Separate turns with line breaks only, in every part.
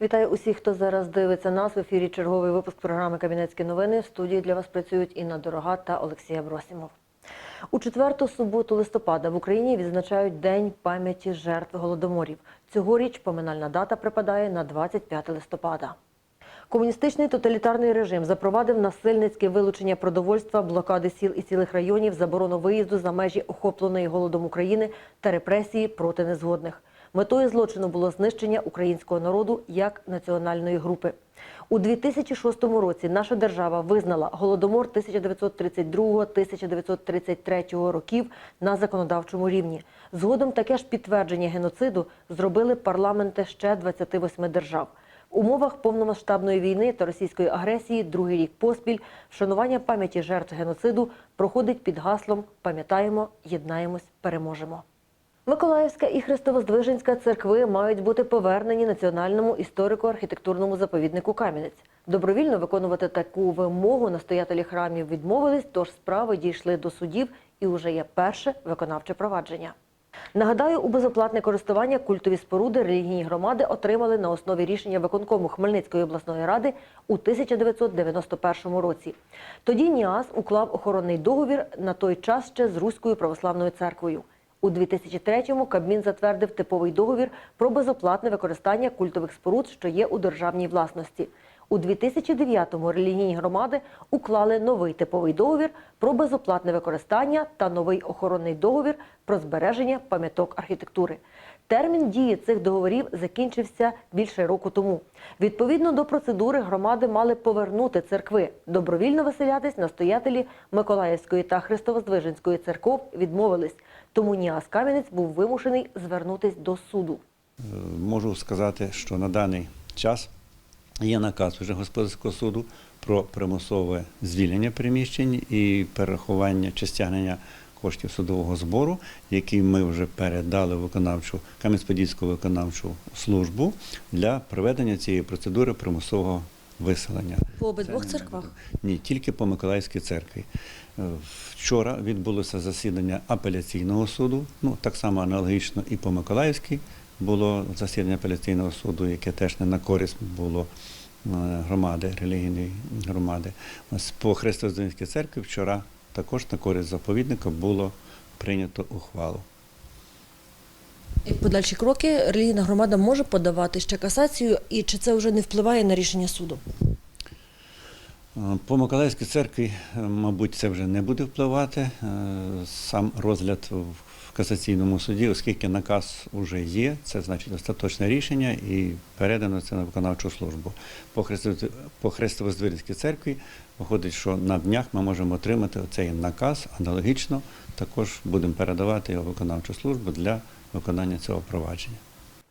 Вітаю усіх, хто зараз дивиться нас в ефірі. Черговий випуск програми Кабінетські новини. В студії для вас працюють Інна Дорога та Олексія Бросімов. У четверту суботу листопада в Україні відзначають День пам'яті жертв голодоморів. Цьогоріч поминальна дата припадає на 25 листопада. Комуністичний тоталітарний режим запровадив насильницьке вилучення продовольства, блокади сіл і цілих районів, заборону виїзду за межі охопленої голодом України та репресії проти незгодних. Метою злочину було знищення українського народу як національної групи. У 2006 році наша держава визнала голодомор 1932-1933 років на законодавчому рівні. Згодом таке ж підтвердження геноциду зробили парламенти ще 28 держав. В умовах повномасштабної війни та російської агресії другий рік поспіль вшанування пам'яті жертв геноциду проходить під гаслом Пам'ятаємо, єднаємось, переможемо. Миколаївська і Христовоздвиженська церкви мають бути повернені національному історико-архітектурному заповіднику Кам'янець. Добровільно виконувати таку вимогу настоятелі храмів відмовились, тож справи дійшли до судів і вже є перше виконавче провадження. Нагадаю, у безоплатне користування культові споруди релігійні громади отримали на основі рішення виконкому Хмельницької обласної ради у 1991 році. Тоді НІАС уклав охоронний договір на той час ще з Руською православною церквою. У 2003-му Кабмін затвердив типовий договір про безоплатне використання культових споруд, що є у державній власності. У 2009-му релігійні громади уклали новий типовий договір про безоплатне використання та новий охоронний договір про збереження пам'яток архітектури. Термін дії цих договорів закінчився більше року тому. Відповідно до процедури громади мали повернути церкви. Добровільно виселятись настоятелі Миколаївської та Христовоздвиженської церков відмовились. Тому Ніас Кам'янець був вимушений звернутись до суду.
Е, Можу сказати, що на даний час є наказ вже господарського суду про примусове звільнення приміщень і перерахування чи стягнення коштів судового збору, який ми вже передали в виконавчу Кам'янець-Подільську виконавчу службу для проведення цієї процедури примусового виселення.
По
обидвох церквах? Ні, тільки по Миколаївській церкві. Вчора відбулося засідання апеляційного суду, ну так само аналогічно і по Миколаївській було засідання апеляційного суду, яке теж не на користь було е, громади, релігійної громади. Ось по Христовоздвиженській церкві вчора також на користь заповідника було прийнято ухвалу.
І подальші кроки релігійна громада може подавати ще касацію, і чи це вже не впливає на рішення суду?
Е, По Миколаївській церкві, е, мабуть, це вже не буде впливати. е, Сам розгляд в касаційному суді, оскільки наказ вже є, це значить остаточне рішення і передано це на виконавчу службу. По Христо- По Христовоздвиженській церкві виходить, що на днях ми можемо отримати цей наказ. Аналогічно також будемо передавати його виконавчу службу для виконання цього провадження.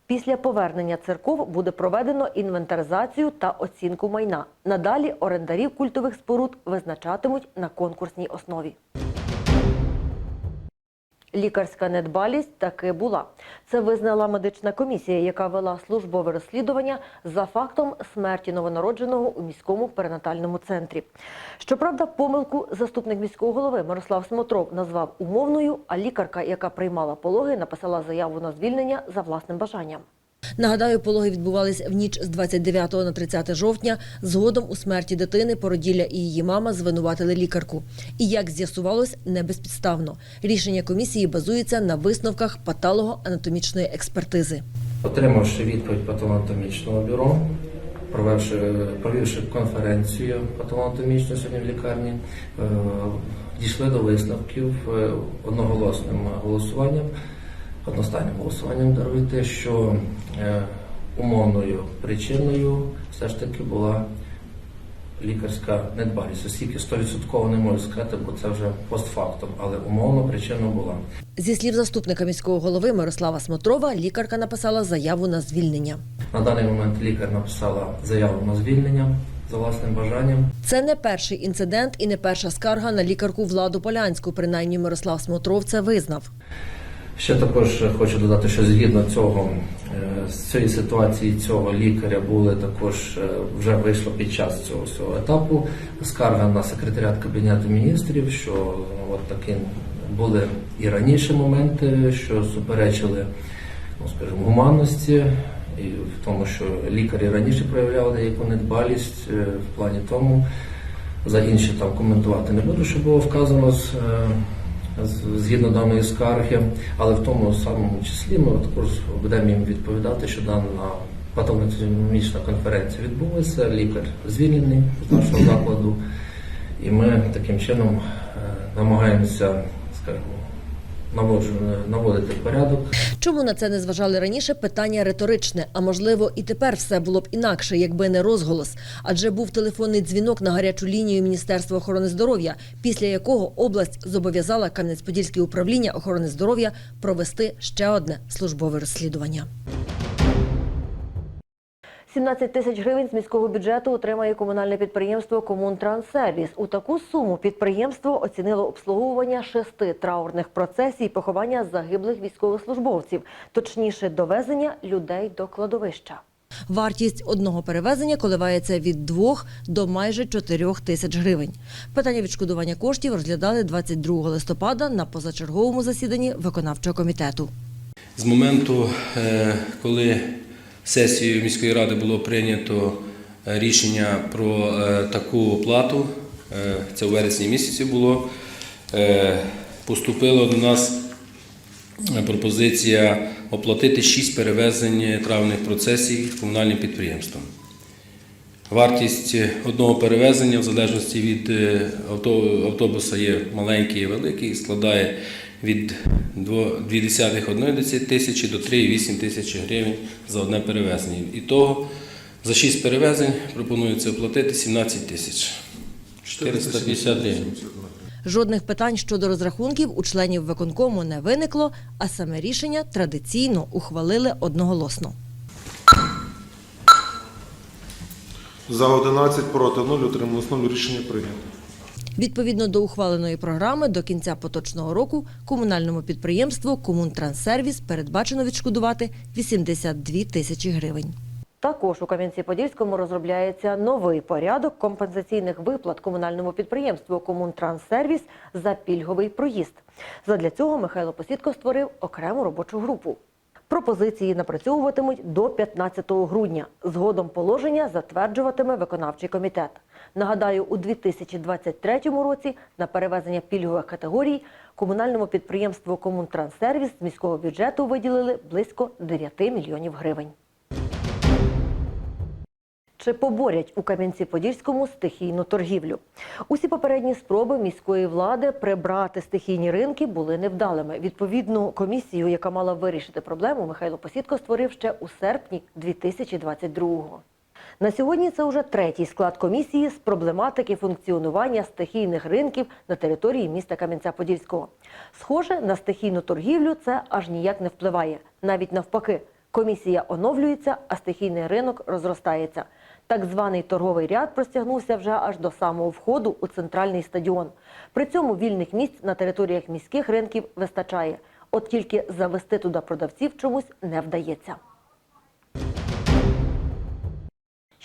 Після повернення церков буде проведено інвентаризацію та оцінку майна. Надалі орендарів культових споруд визначатимуть на конкурсній основі. Лікарська недбалість таки була. Це визнала медична комісія, яка вела службове розслідування за фактом смерті новонародженого у міському перинатальному центрі. Щоправда, помилку заступник міського голови Мирослав Смотров назвав умовною, а лікарка, яка приймала пологи, написала заяву на звільнення за власним бажанням.
Нагадаю, пологи відбувались в ніч з 29 на 30 жовтня. Згодом у смерті дитини породілля і її мама звинуватили лікарку. І як з'ясувалось, не безпідставно. Рішення комісії базується на висновках патолого-анатомічної експертизи.
Отримавши відповідь патологоанатомічного бюро, провівши, провівши конференцію патологоанатомічну сьогодні в лікарні, е, дійшли до висновків е, одноголосним голосуванням, одностайним голосуванням даруйте, що е, умовною причиною все ж таки була лікарська недбалість, оскільки 100% не можу сказати, бо це вже постфактум, але умовно причина була.
Зі слів заступника міського голови Мирослава Смотрова, лікарка написала заяву на звільнення.
На даний момент лікар написала заяву на звільнення за власним бажанням.
Це не перший інцидент і не перша скарга на лікарку Владу Полянську. Принаймні Мирослав Смотров це визнав.
Ще також хочу додати, що згідно цього е, з цієї ситуації цього лікаря були також е, вже вийшло під час цього всього етапу скарга на секретаріат кабінету міністрів, що е, от такі були і раніше моменти, що суперечили, ну скажімо, гуманності і в тому, що лікарі раніше проявляли деяку недбалість е, в плані тому, за інші там коментувати не буду, що було вказано з- згідно даної скарги, але в тому самому числі ми також будемо їм відповідати, що дана патологоанатомічна конференція відбулася, лікар звільнений з нашого закладу, і ми таким чином е, намагаємося, скажімо, наводити порядок
Чому на це не зважали раніше? Питання риторичне. А можливо, і тепер все було б інакше, якби не розголос. Адже був телефонний дзвінок на гарячу лінію Міністерства охорони здоров'я, після якого область зобов'язала Кам'янець-Подільське управління охорони здоров'я провести ще одне службове розслідування.
17 тисяч гривень з міського бюджету отримає комунальне підприємство Комунтранссервіс. У таку суму підприємство оцінило обслуговування шести траурних процесій поховання загиблих військовослужбовців, точніше довезення людей до кладовища.
Вартість одного перевезення коливається від 2 до майже 4 тисяч гривень. Питання відшкодування коштів розглядали 22 листопада на позачерговому засіданні виконавчого комітету.
З моменту, е, коли сесією міської ради було прийнято е, рішення про е, таку оплату, е, це у вересні місяці було, поступила до нас пропозиція оплатити 6 перевезень травних процесій комунальним підприємством. Вартість одного перевезення, в залежності від автобуса, є маленький і великий, складає від 0,2 тисячі до 3,8 тисячі гривень за одне перевезення. І того за 6 перевезень пропонується оплатити 17 тисяч 450 гривень.
Жодних питань щодо розрахунків у членів виконкому не виникло, а саме рішення традиційно ухвалили одноголосно.
За 11 проти 0 утрималось 0 рішення прийнято.
Відповідно до ухваленої програми, до кінця поточного року комунальному підприємству Комунтранссервіс передбачено відшкодувати 82 тисячі гривень.
Також у Кам'янці-Подільському розробляється новий порядок компенсаційних виплат комунальному підприємству Комунтранссервіс за пільговий проїзд. Задля цього Михайло Посідко створив окрему робочу групу. Пропозиції напрацьовуватимуть до 15 грудня. Згодом положення затверджуватиме виконавчий комітет. Нагадаю, у 2023 році на перевезення пільгових категорій комунальному підприємству Комунтранссервіс з міського бюджету виділили близько 9 мільйонів гривень. Чи поборять у Кам'янці-Подільському стихійну торгівлю? Усі попередні спроби міської влади прибрати стихійні ринки були невдалими. Відповідну комісію, яка мала вирішити проблему, Михайло Посідко створив ще у серпні 2022-го. На сьогодні це вже третій склад комісії з проблематики функціонування стихійних ринків на території міста Кам'янця-Подільського. Схоже, на стихійну торгівлю це аж ніяк не впливає. Навіть навпаки, комісія оновлюється, а стихійний ринок розростається. Так званий торговий ряд простягнувся вже аж до самого входу у центральний стадіон. При цьому вільних місць на територіях міських ринків вистачає. От тільки завести туди продавців чомусь не вдається.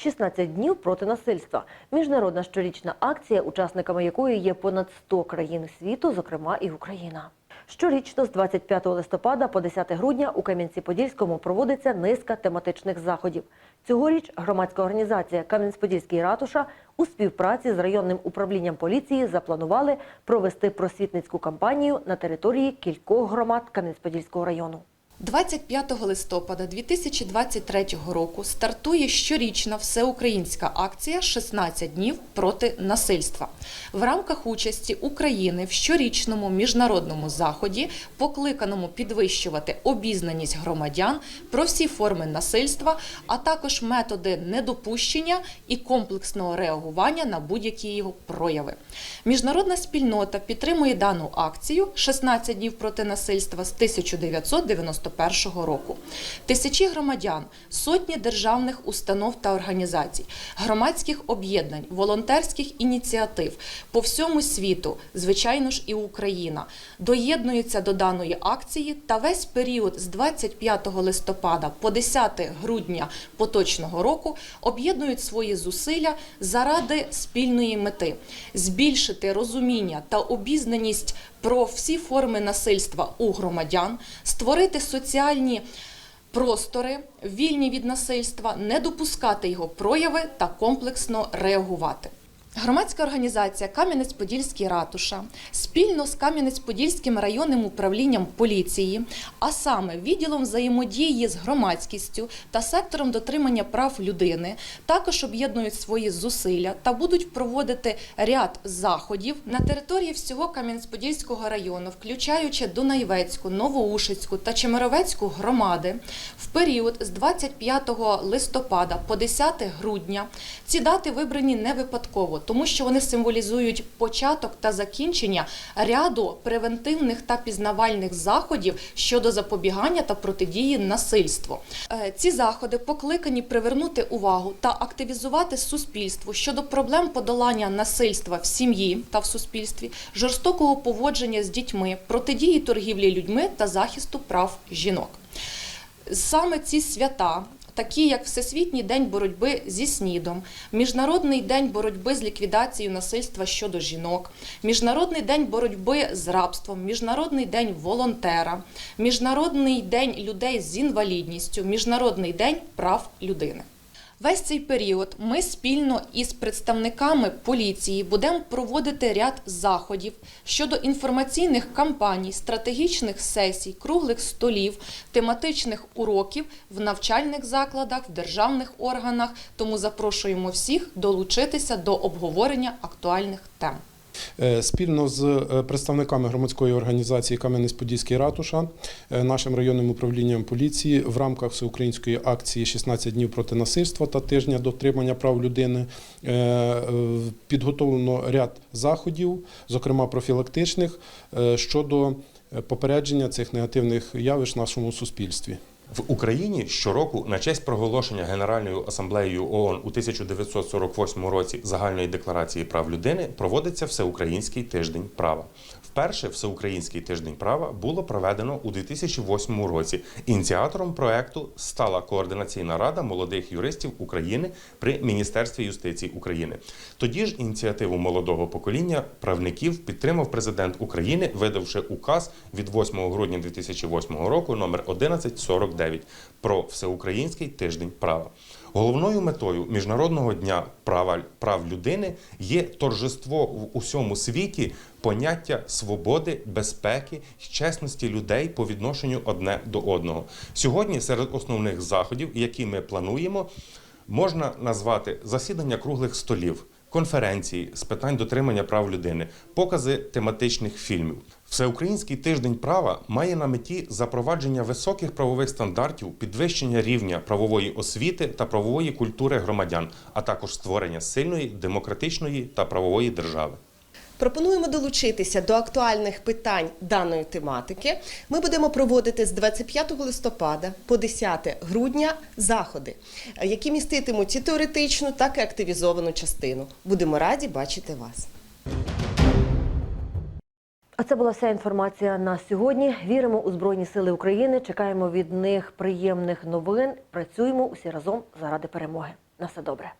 16 днів проти насильства. Міжнародна щорічна акція, учасниками якої є понад 100 країн світу, зокрема і Україна. Щорічно з 25 листопада по 10 грудня у Кам'янці-Подільському проводиться низка тематичних заходів. Цьогоріч громадська організація Кам'янець-Подільський ратуша у співпраці з районним управлінням поліції запланували провести просвітницьку кампанію на території кількох громад Кам'янець-Подільського району.
25 листопада 2023 року стартує щорічна всеукраїнська акція «16 днів проти насильства. В рамках участі України в щорічному міжнародному заході, покликаному підвищувати обізнаність громадян про всі форми насильства, а також методи недопущення і комплексного реагування на будь-які його прояви. Міжнародна спільнота підтримує дану акцію «16 днів проти насильства з 1991 року. Тисячі громадян, сотні державних установ та організацій, громадських об'єднань, волонтерських ініціатив по всьому світу, звичайно ж і Україна, доєднуються до даної акції та весь період з 25 листопада по 10 грудня поточного року об'єднують свої зусилля заради спільної мети збільшити розуміння та обізнаність про всі форми насильства у громадян, створити соціальні простори, вільні від насильства, не допускати його прояви та комплексно реагувати. Громадська організація Кам'янець-Подільський ратуша спільно з Кам'янець-Подільським районним управлінням поліції, а саме відділом взаємодії з громадськістю та сектором дотримання прав людини, також об'єднують свої зусилля та будуть проводити ряд заходів на території всього Кам'янець-Подільського району, включаючи Дунаєвецьку, Новоушицьку та Чемеровецьку громади, в період з 25 листопада по 10 грудня. Ці дати вибрані не випадково, тому що вони символізують початок та закінчення ряду превентивних та пізнавальних заходів щодо запобігання та протидії насильству. Е, Ці заходи покликані привернути увагу та активізувати суспільство щодо проблем подолання насильства в сім'ї та в суспільстві, жорстокого поводження з дітьми, протидії торгівлі людьми та захисту прав жінок. Саме ці свята, такі як Всесвітній день боротьби зі СНІДом, Міжнародний день боротьби з ліквідацією насильства щодо жінок, Міжнародний день боротьби з рабством, Міжнародний день волонтера, Міжнародний день людей з інвалідністю, Міжнародний день прав людини. Весь цей період ми спільно із представниками поліції будемо проводити ряд заходів щодо інформаційних кампаній, стратегічних сесій, круглих столів, тематичних уроків в навчальних закладах, в державних органах. Тому запрошуємо всіх долучитися до обговорення актуальних тем.
Е, Спільно з е, представниками громадської організації Кам'янець-Подільський ратуша, е, нашим районним управлінням поліції в рамках всеукраїнської акції «16 днів проти насильства та тижня дотримання прав людини підготовлено ряд заходів, зокрема профілактичних, щодо попередження цих негативних явищ в нашому суспільстві.
В Україні щороку на честь проголошення Генеральною асамблеєю ООН у 1948 році загальної декларації прав людини проводиться Всеукраїнський тиждень права. Вперше Всеукраїнський тиждень права було проведено у 2008 році. Ініціатором проекту стала координаційна рада молодих юристів України при Міністерстві юстиції України. Тоді ж ініціативу молодого покоління правників підтримав президент України, видавши указ від 8 грудня 2008 року номер 1149 про всеукраїнський тиждень права. Головною метою міжнародного дня права прав людини є торжество в усьому світі поняття свободи, безпеки і чесності людей по відношенню одне до одного. Сьогодні серед основних заходів, які ми плануємо, можна назвати засідання круглих столів. Конференції з питань дотримання прав людини, покази тематичних фільмів. Всеукраїнський тиждень права має на меті запровадження високих правових стандартів, підвищення рівня правової освіти та правової культури громадян, а також створення сильної, демократичної та правової держави.
Пропонуємо долучитися до актуальних питань даної тематики. Ми будемо проводити з 25 листопада по 10 грудня заходи, які міститимуть і теоретичну, так і активізовану частину. Будемо раді бачити вас.
А це була вся інформація на сьогодні. Віримо у Збройні Сили України. Чекаємо від них приємних новин. Працюємо усі разом заради перемоги. На все добре.